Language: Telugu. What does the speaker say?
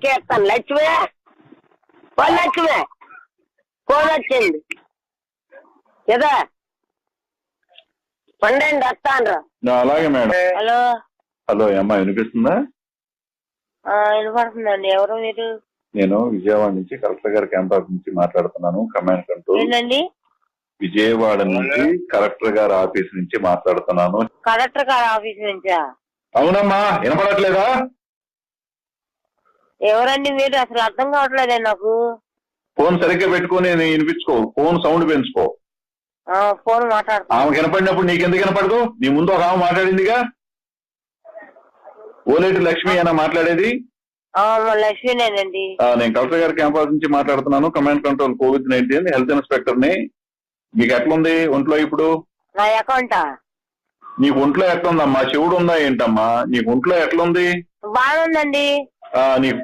నీకే ఇస్తాను లక్ష్మి? ఓ లక్ష్మి. ఫోన్ వచ్చింది. కదా పండండి వస్తాను నా అలాగే మేడం. హలో. హలో అమ్మా వినిపిస్తుందా? ఆ, వినపడుతుందండి. ఎవరు మీరు? నేను విజయవాడ నుంచి కలెక్టర్ గారి క్యాంపస్ నుంచి మాట్లాడుతున్నాను. Command control. ఏంటండి? విజయవాడ నుంచి కలెక్టర్ గారి ఆఫీస్ నుంచి మాట్లాడుతున్నాను. కలెక్టర్ గారి ఆఫీస్ నుంచా? అవునమ్మా వినపడట్లేదా? ఎవరండి మీరు? అసలు అర్థం కావట్లేదే నాకు. ఫోన్ సరిగ్గా పెట్టుకొని వినిపించుకో. ఫోన్ సౌండ్ పెంచుకో. ఫోన్ మాట్లాడుతున్నా ఆమె వినపడినప్పుడు నీకెందుకు వినపడదు నీ ముందు ఒక ఆమె మాట్లాడిందిగా? ఓలేటి లక్ష్మి అయినా మాట్లాడేది? లక్ష్మీనేనండి. నేను కలెక్టర్ గారి క్యాంపస్ నుంచి మాట్లాడుతున్నాను. Command control COVID nineteen health ఇన్స్పెక్టర్ని మీకు ఎట్లుంది ఒంట్లో ఇప్పుడు? నా అకౌంటా? నీకు ఒంట్లో ఎట్లుందమ్మా? చెవుడు ఉందా ఏంటమ్మా? నీకు ఒంట్లో ఎట్లుంది? బాగుందండి. ఆ, నీకు